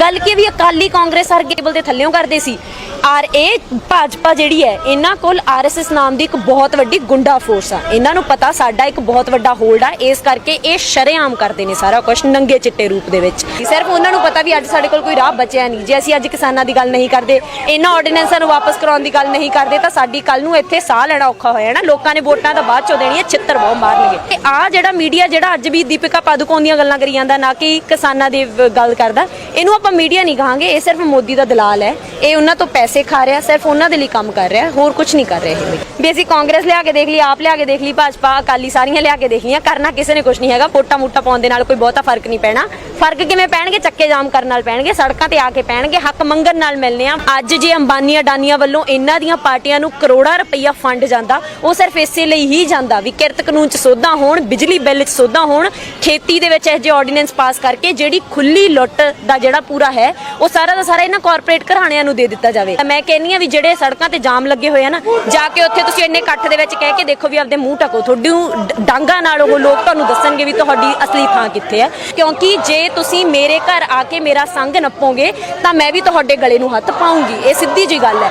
ਗੱਲ ਕੀ ਵੀ ਅਕਾਲੀ ਕਾਂਗਰਸ ਹਰ ਕੇਬਲ ਦੇ ਥੱਲਿਓਂ ਕਰਦੇ ਸੀ। ਔਰ ਇਹ ਭਾਜਪਾ ਜਿਹੜੀ ਹੈ, ਇਹਨਾਂ ਕੋਲ ਆਰਐਸਐਸ ਨਾਮ ਦੀ ਇੱਕ ਬਹੁਤ ਵੱਡੀ ਗੁੰਡਾ ਫੋਰਸ ਆ। ਇਹਨਾਂ ਨੂੰ ਪਤਾ ਸਾਡਾ ਇੱਕ ਬਹੁਤ ਵੱਡਾ ਹੋਲਡ ਆ। ਇਸ ਕਰਕੇ ਇਹ ਸ਼ਰੇਆਮ ਕਰਦੇ ਨੇ ਸਾਰਾ ਕੁਝ ਨੰਗੇ ਚਿੱਟੇ ਰੂਪ ਦੇ ਵਿੱਚ। ਸਿਰਫ ਉਹਨਾਂ ਨੂੰ ਪਤਾ ਵੀ ਅੱਜ ਸਾਡੇ ਕੋਲ ਕੋਈ ਰਾਹ ਬਚਿਆ ਨਹੀਂ। ਜੇ ਅਸੀਂ ਅੱਜ ਕਿਸਾਨਾਂ ਦੀ ਗੱਲ ਨਹੀਂ ਕਰਦੇ ਇਹਨਾਂ ਆਰਡੀਨੈਂਸਾਂ ਨੂੰ ਵਾਪਸ ਕਰਾਉਣ ਦੀ ਗੱਲ ਨਹੀਂ ਕਰਦੇ, ਤਾਂ ਸਾਡੀ ਕੱਲ ਨੂੰ ਇੱਥੇ ਸਾਹ ਲੈਣਾ ਔਖਾ ਹੋਇਆ ਜਾਣਾ। ਲੋਕਾਂ ਨੇ ਵੋਟਾਂ ਤਾਂ ਬਾਅਦ ਚੋਂ ਦੇਣੀਆਂ ਛਿੱਤਰ ਬਹੁ ਮਾਰਨਗੇ। ਤੇ ਆ ਜਿਹੜਾ ਮੀਡੀਆ ਜਿਹੜਾ ਅੱਜ ਵੀ ਦੀਪਿਕਾ ਪਾਦੂਕੋਣ ਦੀਆਂ ਗੱਲਾਂ ਕਰੀ ਜਾਂਦਾ, ਨਾ ਕਿ ਕਿਸਾਨਾਂ ਦੀ ਗੱਲ ਕਰਦਾ, ਇਹਨੂੰ ਆਪਾਂ ਮੀਡੀਆ ਨਹੀਂ ਕਹਾਂਗੇ ਇਹ ਸਿਰਫ ਮੋਦੀ ਦਾ ਦਲਾਲ ਹੈ। ਇਹ ਉਹਨਾਂ ਤੋਂ ਪੈਸੇ ਖਾ ਰਿਹਾ, ਸਿਰਫ ਉਹਨਾਂ ਦੇ ਲਈ ਕੰਮ ਕਰ ਰਿਹਾ, ਹੋਰ ਕੁਝ ਨਹੀਂ ਕਰ ਰਿਹਾ ਇਹ ਵੀ। ਅਸੀਂ ਕਾਂਗਰਸ ਲਿਆ ਕੇ ਦੇਖ ਲਈ, ਆਪ ਲਿਆ ਕੇ ਦੇਖ ਲਈ, ਭਾਜਪਾ, ਅਕਾਲੀ ਸਾਰੀਆਂ ਲਿਆ ਕੇ ਦੇਖ ਲਈਆਂ, ਕਰਨਾ ਕਿਸੇ ਨੇ ਕੁਝ ਨਹੀਂ ਹੈਗਾ, ਵੋਟਾਂ ਮੂਟਾ ਪਾਉਣ ਦੇ ਨਾਲ ਕੋਈ ਬਹੁਤਾ ਫ਼ਰਕ ਨਹੀਂ ਪੈਣਾ। ਫ਼ਰਕ ਕਿਵੇਂ ਪੈਣਗੇ? ਚੱਕੇ ਜਾਮ ਕਰਨ ਨਾਲ ਪੈਣਗੇ, ਸੜਕਾਂ ਤੇ ਆ ਕੇ ਪੈਣਗੇ, ਹੱਕ ਮੰਗਣ ਨਾਲ ਮਿਲਨੇ ਆ। ਅੱਜ ਜੇ ਅੰਬਾਨੀ ਅਡਾਨੀਆਂ ਵੱਲੋਂ ਇਹਨਾਂ ਦੀਆਂ ਪਾਰਟੀਆਂ ਨੂੰ ਕਰੋੜਾਂ ਰੁਪਈਆ ਫੰਡ ਜਾਂਦਾ, ਉਹ ਸਿਰਫ ਇਸੇ ਲਈ ਹੀ ਜਾਂਦਾ ਵੀ ਕਿਰਤ ਕਾਨੂੰਨ ਚ ਸੋਧਾਂ ਹੋਣ, ਬਿਜਲੀ ਬਿੱਲ ਚ ਸੋਧਾਂ ਹੋਣ, ਖੇਤੀ ਦੇ ਵਿੱਚ ਇਹ ਜਿਹੇ ਆਰਡੀਨੈਂਸ ਪਾਸ ਕਰਕੇ ਜਿਹੜੀ ਖੁੱਲੀ ਲੁੱਟ ਦਾ ਜਿਹੜਾ ਪੂਰਾ ਹੈ, ਉਹ ਸਾਰਾ ਦਾ ਸਾਰਾ ਇਹਨਾਂ ਕਾਰਪੋਰੇਟ ਘਰਾਣਿਆਂ ਨੂੰ ਦੇ ਦਿੱਤਾ ਜਾਵੇ। ਮੈਂ ਕਹਿੰਨੀ ਆ ਵੀ ਜਿਹੜੇ ਸੜਕਾਂ ਤੇ ਜਾਮ ਲੱਗੇ ਹੋਏ ਆ ਨਾ, ਜਾ ਕੇ ਉੱਥੇ ਤੁਸੀਂ ਇੰਨੇ ਇਕੱਠ ਦੇ ਵਿੱਚ ਕਹਿ ਕੇ ਦੇਖੋ ਵੀ ਆਪਦੇ ਮੂੰਹ ਢੱਕੋ। ਤੁਹਾਡੀ ਡਾਂਗਾ ਨਾਲ ਉਹ ਲੋਕ ਤੁਹਾਨੂੰ ਦੱਸਣਗੇ ਵੀ ਤੁਹਾਡੀ ਅਸਲੀ ਥਾਂ ਕਿੱਥੇ ਹੈ ਕਿਉਂਕਿ ਜੇ ਤੁਸੀਂ ਮੇਰੇ ਘਰ ਆ ਕੇ ਮੇਰਾ ਸੰਗ ਨੱਪੋਗੇ, ਤਾਂ ਮੈਂ ਵੀ ਤੁਹਾਡੇ ਗਲੇ ਨੂੰ ਹੱਥ ਪਾਉਂਗੀ। ਇਹ ਸਿੱਧੀ ਜੀ ਗੱਲ ਹੈ।